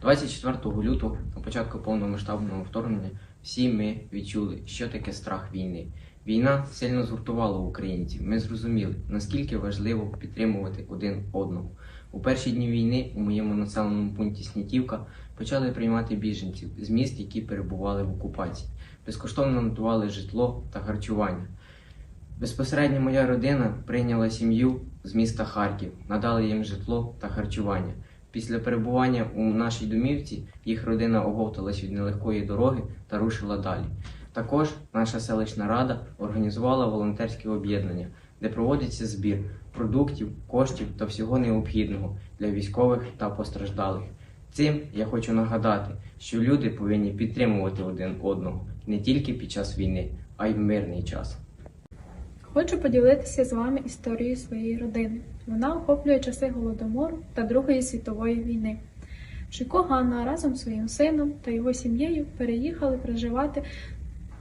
24 лютого, на початку повномасштабного вторгнення, всі ми відчули, що таке страх війни. Війна сильно згуртувала українців. Ми зрозуміли, наскільки важливо підтримувати один одного. У перші дні війни у моєму населеному пункті Снітівка почали приймати біженців з міст, які перебували в окупації. Безкоштовно надавали житло та харчування. Безпосередньо моя родина прийняла сім'ю з міста Харків, надали їм житло та харчування. Після перебування у нашій домівці їх родина оговталась від нелегкої дороги та рушила далі. Також наша селищна рада організувала волонтерське об'єднання, де проводиться збір продуктів, коштів та всього необхідного для військових та постраждалих. Цим я хочу нагадати, що люди повинні підтримувати один одного не тільки під час війни, а й в мирний час. Хочу поділитися з вами історією своєї родини. Вона охоплює часи Голодомору та Другої світової війни. Шико Ганна разом з своїм сином та його сім'єю переїхали проживати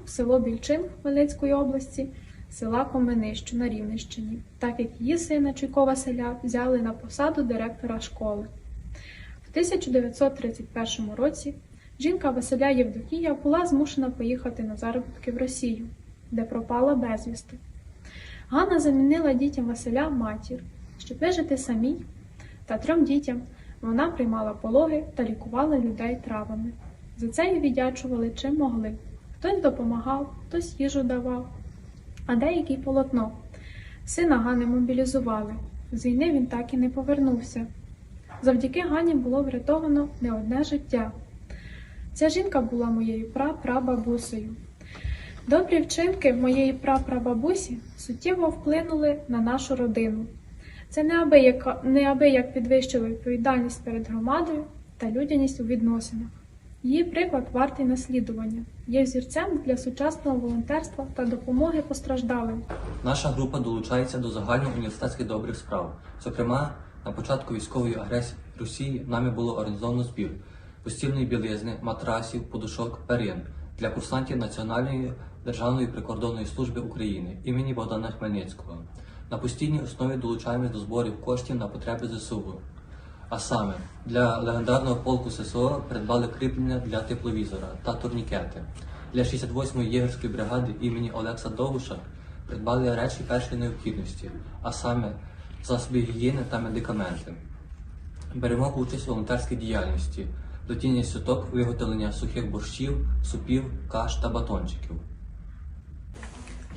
в село Більчин Хмельницької області, села Коменищо на Рівненщині, так як її сина Чуйко Василя взяли на посаду директора школи. В 1931 році жінка Василя Євдокія була змушена поїхати на заробітки в Росію, де пропала безвісти. Ганна замінила дітям Василя матір, щоб вижити самій та трьом дітям. Вона приймала пологи та лікувала людей травами. За це їй віддячували чим могли. Хтось допомагав, хтось їжу давав, а деякий полотно. Сина Гани мобілізували. З війни він так і не повернувся. Завдяки Гані було врятовано не одне життя. Ця жінка була моєю прапрабабусею. Добрі вчинки моєї прапрабабусі суттєво вплинули на нашу родину. Це неабияк, неабияк підвищило відповідальність перед громадою та людяність у відносинах. Її приклад вартий наслідування, є взірцем для сучасного волонтерства та допомоги постраждалим. Наша група долучається до загальноуніверситетських добрих справ. Зокрема, на початку військової агресії Росії нами було організовано збір постільної білизни, матрасів, подушок, перин для курсантів Національної державної прикордонної служби України імені Богдана Хмельницького. На постійній основі долучаємось до зборів коштів на потреби ЗСУ. А саме для легендарного полку ССО придбали кріплення для тепловізора та турнікети. Для 68-ї єгерської бригади імені Олекса Довуша придбали речі першої необхідності, а саме засоби гігієни та медикаменти. Беремо участь у волонтерській діяльності, плетіння сіток, виготовлення сухих борщів, супів, каш та батончиків.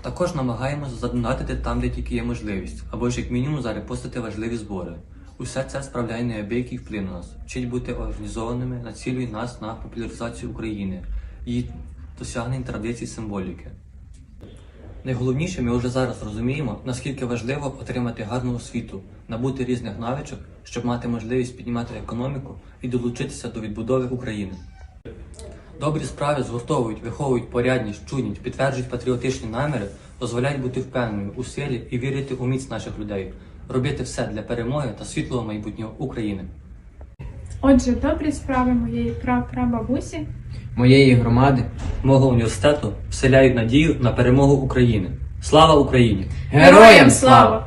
Також намагаємося задонатити там, де тільки є можливість, або ж як мінімум зарепостити важливі збори. Усе це справляє неабиякий вплив на нас, вчить бути організованими, націлює нас на популяризацію України, її досягнень традицій символіки. Найголовніше, ми вже зараз розуміємо, наскільки важливо отримати гарну освіту, набути різних навичок, щоб мати можливість піднімати економіку і долучитися до відбудови України. Добрі справи згуртовують, виховують порядність, чуйність, підтверджують патріотичні наміри, дозволяють бути впевненими у силі і вірити у міць наших людей, робити все для перемоги та світлого майбутнього України. Отже, добрі справи моєї прапрабабусі Моєї громади Мого університету вселяють надію на перемогу України. Слава Україні! героям слава!